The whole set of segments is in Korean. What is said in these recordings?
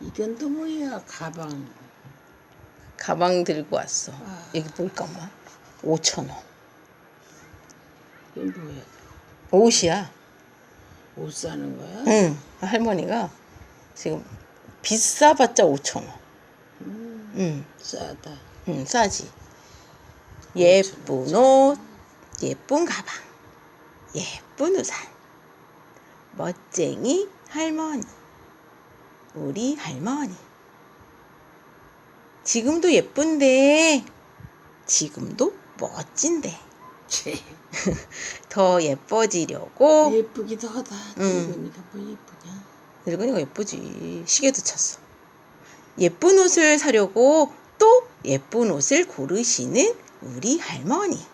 이건 또 뭐야 가방 가방 들고 왔어. 아. 여기 볼까 엄마? 5천 원. 이건 뭐야 옷이야. 옷 사는 거야? 응. 할머니가 지금 비싸봤자 5천 원. 응. 싸다 응, 싸지. 예쁜 옷, 예쁜 가방, 예쁜 우산. 멋쟁이 할머니. 우리 할머니. 지금도 예쁜데, 지금도 멋진데. 치, 더 예뻐지려고 예쁘기도 하다 늙으니까 뭐 예쁘냐 늙은이가 예쁘지. 시계도 찼어. 예쁜 옷을 사려고 또 예쁜 옷을 고르시는 우리 할머니.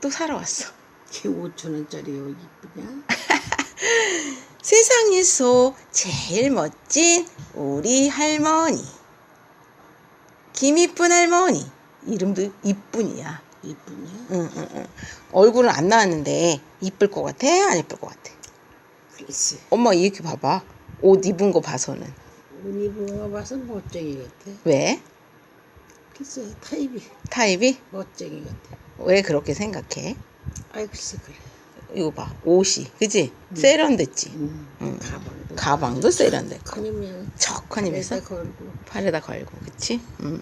또 사러 왔어. 이게 5천 원짜리 옷 이쁘냐 세상에서 제일 멋진 우리 할머니. 김이쁜 할머니. 이름도 이쁜이야. 이쁘냐 응, 응, 응. 얼굴은 안 나왔는데 이쁠 것 같아? 안 이쁠 것 같아? 글쎄 엄마 이렇게 봐봐. 옷 입은 거 봐서는. 옷 입은 거 봐서 멋쟁이 같아 왜? 글쎄 타입이 타입이? 멋쟁이 같아 왜 그렇게 생각해? 아이 글쎄 그래 이거 봐. 옷이. 그지? 세련됐지. 음, 가방도. 가방도 세련됐고 커니면 척하니면서 걸고. 팔에다 걸고. 그치? 음.